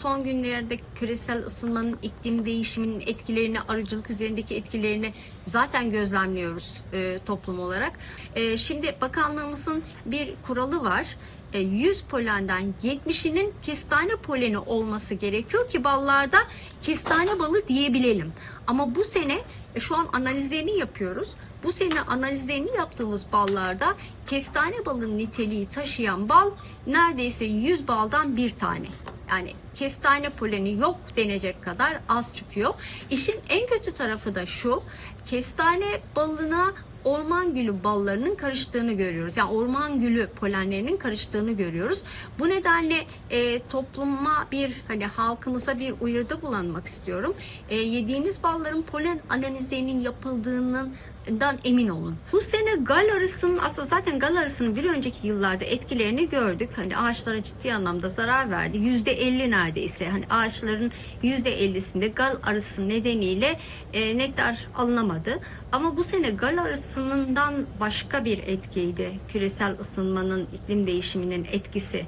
Son günlerde küresel ısınmanın, iklim değişiminin etkilerini, arıcılık üzerindeki etkilerini zaten gözlemliyoruz e, toplum olarak. E, şimdi bakanlığımızın bir kuralı var. E, 100 polenden 70'inin kestane poleni olması gerekiyor ki ballarda kestane balı diyebilelim. Ama bu sene e, şu an analizlerini yapıyoruz. Bu sene analizlerini yaptığımız ballarda kestane balının niteliği taşıyan bal neredeyse 100 baldan bir tane. Yani kestane poleni yok denecek kadar az çıkıyor. İşin en kötü tarafı da şu. Kestane balına orman gülü ballarının karıştığını görüyoruz. Yani orman gülü polenlerinin karıştığını görüyoruz. Bu nedenle e, topluma bir hani halkımıza bir uyarıda bulunmak istiyorum. E, yediğiniz balların polen analizlerinin yapıldığının dan emin olun. Bu sene gal arısının aslında zaten gal arısının bir önceki yıllarda etkilerini gördük. Hani ağaçlara ciddi anlamda zarar verdi. %50 neredeyse hani ağaçların %50'sinde gal arısı nedeniyle e, nektar alınamadı. Ama bu sene gal arısından başka bir etkiydi. Küresel ısınmanın, iklim değişiminin etkisi.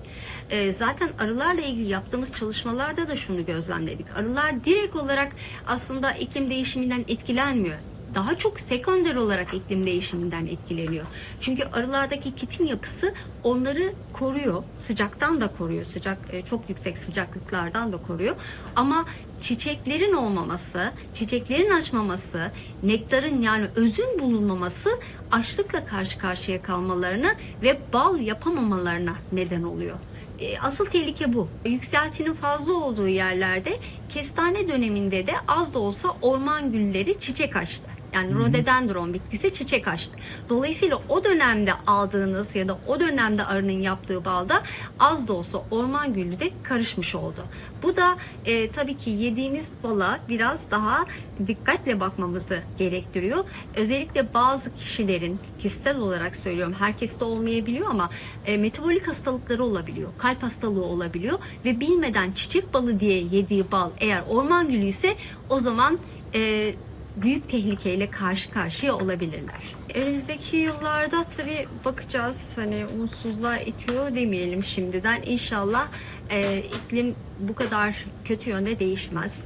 E, zaten arılarla ilgili yaptığımız çalışmalarda da şunu gözlemledik. Arılar direkt olarak aslında iklim değişiminden etkilenmiyor daha çok sekonder olarak iklim değişiminden etkileniyor. Çünkü arılardaki kitin yapısı onları koruyor. Sıcaktan da koruyor. Sıcak e, çok yüksek sıcaklıklardan da koruyor. Ama çiçeklerin olmaması, çiçeklerin açmaması, nektarın yani özün bulunmaması açlıkla karşı karşıya kalmalarına ve bal yapamamalarına neden oluyor. E, Asıl tehlike bu. Yükseltinin fazla olduğu yerlerde kestane döneminde de az da olsa orman gülleri çiçek açtı. Yani rhododendron bitkisi çiçek açtı. Dolayısıyla o dönemde aldığınız ya da o dönemde arının yaptığı balda az da olsa orman güllü de karışmış oldu. Bu da e, tabii ki yediğimiz bala biraz daha dikkatle bakmamızı gerektiriyor. Özellikle bazı kişilerin kişisel olarak söylüyorum herkeste olmayabiliyor ama e, metabolik hastalıkları olabiliyor. Kalp hastalığı olabiliyor ve bilmeden çiçek balı diye yediği bal eğer orman gülü ise o zaman e, büyük tehlikeyle karşı karşıya olabilirler. Önümüzdeki yıllarda tabii bakacağız hani umutsuzluğa itiyor demeyelim şimdiden. İnşallah e, iklim bu kadar kötü yönde değişmez.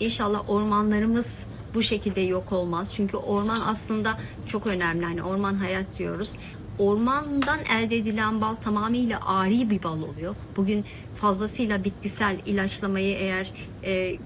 İnşallah ormanlarımız bu şekilde yok olmaz. Çünkü orman aslında çok önemli. Hani orman hayat diyoruz. Ormandan elde edilen bal tamamıyla ari bir bal oluyor. Bugün fazlasıyla bitkisel ilaçlamayı eğer e,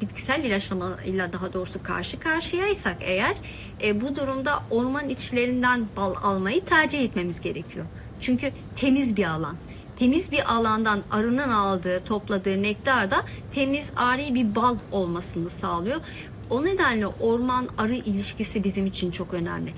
bitkisel ilaçlamayla daha doğrusu karşı karşıyaysak eğer e, bu durumda orman içlerinden bal almayı tercih etmemiz gerekiyor. Çünkü temiz bir alan. Temiz bir alandan arının aldığı, topladığı nektar da temiz, ari bir bal olmasını sağlıyor. O nedenle orman arı ilişkisi bizim için çok önemli.